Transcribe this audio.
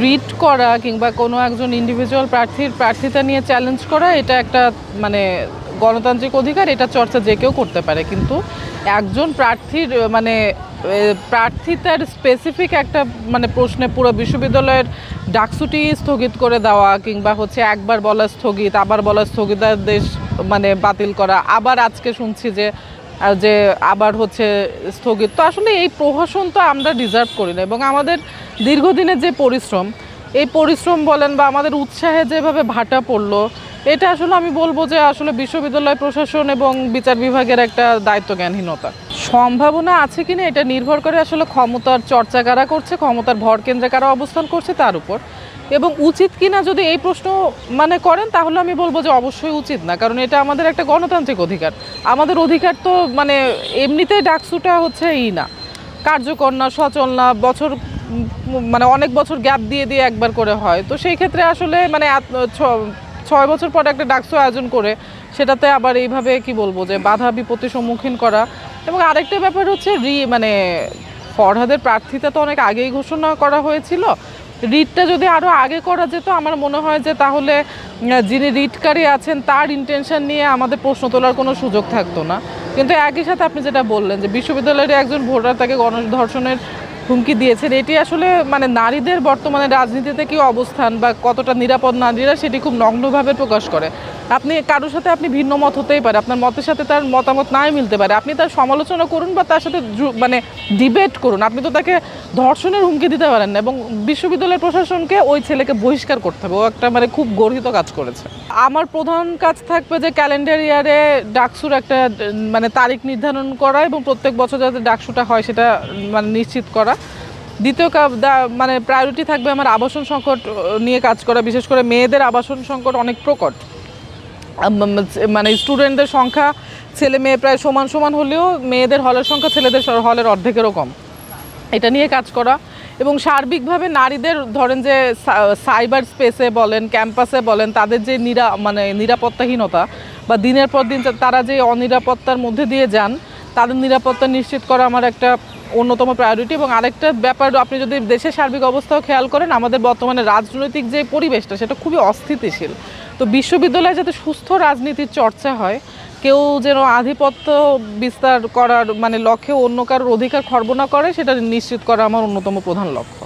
Read করা কিংবা কোনো একজন ইন্ডিভিজুয়াল প্রার্থীর প্রার্থিতা নিয়ে চ্যালেঞ্জ করা, এটা একটা মানে গণতান্ত্রিক অধিকার, এটা চর্চা যে কেউ করতে পারে। কিন্তু একজন প্রার্থীর মানে প্রার্থিতার স্পেসিফিক একটা মানে প্রশ্নে পুরো বিশ্ববিদ্যালয়ের ডাকসুটি স্থগিত করে দেওয়া কিংবা হচ্ছে একবার বলা স্থগিত, আবার বলা স্থগিতাদেশ মানে বাতিল করা। আবার আজকে শুনছি যে যে আবার হচ্ছে স্থগিত। তো আসলে এই প্রহসন তো আমরা ডিজার্ভ করি না এবং আমাদের দীর্ঘদিনের যে পরিশ্রম, এই পরিশ্রম বলেন বা আমাদের উৎসাহে যেভাবে ভাটা পড়ল, এটা আসলে আমি বলব যে আসলে বিশ্ববিদ্যালয় প্রশাসন এবং বিচার বিভাগের একটা দায়িত্ব জ্ঞানহীনতা সম্ভাবনা আছে কিনা এটা নির্ভর করে আসলে ক্ষমতার চর্চা কারা করছে, ক্ষমতার ভর কেন্দ্রে কারা অবস্থান করছে তার উপর। এবং উচিত কিনা যদি এই প্রশ্ন মানে করেন, তাহলে আমি বলব যে অবশ্যই উচিত না, কারণ এটা আমাদের একটা গণতান্ত্রিক অধিকার। আমাদের অধিকার তো মানে এমনিতেই ডাকসুটা হচ্ছে ই না। কার্যকর না, সচল না, বছর মানে অনেক বছর গ্যাপ দিয়ে দিয়ে একবার করে হয়। তো সেই ক্ষেত্রে আসলে মানে ছয় বছর পর একটা ডাকসু আয়োজন করে, সেটাতে আবার এইভাবে কি বলব যে বাধা বিপত্তির সম্মুখীন করা এবং আরেকটা ব্যাপার হচ্ছে রি মানে ফরহাদের প্রার্থিতা তো অনেক আগেই ঘোষণা করা হয়েছিল। রিটটা যদি আরও আগে করা যেত, আমার মনে হয় যে তাহলে যিনি রিটকারী আছেন, তার ইন্টেনশন নিয়ে আমাদের প্রশ্ন তোলার কোনো সুযোগ থাকতো না। কিন্তু একই সাথে আপনি যেটা বললেন যে বিশ্ববিদ্যালয়ের একজন ভোটার তাকে গণধর্ষণের হুমকি দিয়েছেন, এটি আসলে মানে নারীদের বর্তমানে রাজনীতিতে কি অবস্থান বা কতটা নিরাপদ নারীরা সেটি খুব নগ্নভাবে প্রকাশ করে। আপনি কারোর সাথে আপনি ভিন্ন মত হতেই পারে, আপনার মতের সাথে তার মতামত নাই মিলতে পারে। আপনি তার সমালোচনা করুন বা তার সাথে মানে ডিবেট করুন। আপনি তো তাকে ধর্ষণের হুমকি দিতে পারেন না এবং বিশ্ববিদ্যালয়ের প্রশাসনকে ওই ছেলেকে বহিষ্কার করতে হবে। ও একটা মানে খুব গর্হিত কাজ করেছে। আমার প্রধান কাজ থাকবে যে ক্যালেন্ডার ইয়ারে ডাকসুর একটা মানে তারিখ নির্ধারণ করা এবং প্রত্যেক বছর যাতে ডাকসুটা হয় সেটা মানে নিশ্চিত করা। দ্বিতীয় মানে প্রায়োরিটি থাকবে আমার আবাসন সংকট নিয়ে কাজ করা, বিশেষ করে মেয়েদের আবাসন সংকট অনেক প্রকট। মানে স্টুডেন্টদের সংখ্যা ছেলে মেয়ে প্রায় সমান সমান হলেও মেয়েদের হলের সংখ্যা ছেলেদের হলের অর্ধেকেরও কম। এটা নিয়ে কাজ করা এবং সার্বিকভাবে নারীদের ধরেন যে সাইবার স্পেসে বলেন ক্যাম্পাসে বলেন, তাদের যে নিরা মানে নিরাপত্তাহীনতা বা দিনের পর দিন তারা যে অনিরাপত্তার মধ্যে দিয়ে যান, তাদের নিরাপত্তা নিশ্চিত করা আমার একটা অন্যতম প্রায়োরিটি এবং আরেকটা ব্যাপার আপনি যদি দেশের সার্বিক অবস্থাও খেয়াল করেন, আমাদের বর্তমানে রাজনৈতিক যে পরিবেশটা, সেটা খুবই অস্থিতিশীল। তো বিশ্ববিদ্যালয়ে যাতে সুস্থ রাজনীতির চর্চা হয়, কেউ যেন আধিপত্য বিস্তার করার মানে লক্ষ্যে অন্য কারোর অধিকার খর্ব না করে, সেটা নিশ্চিত করা আমার অন্যতম প্রধান লক্ষ্য।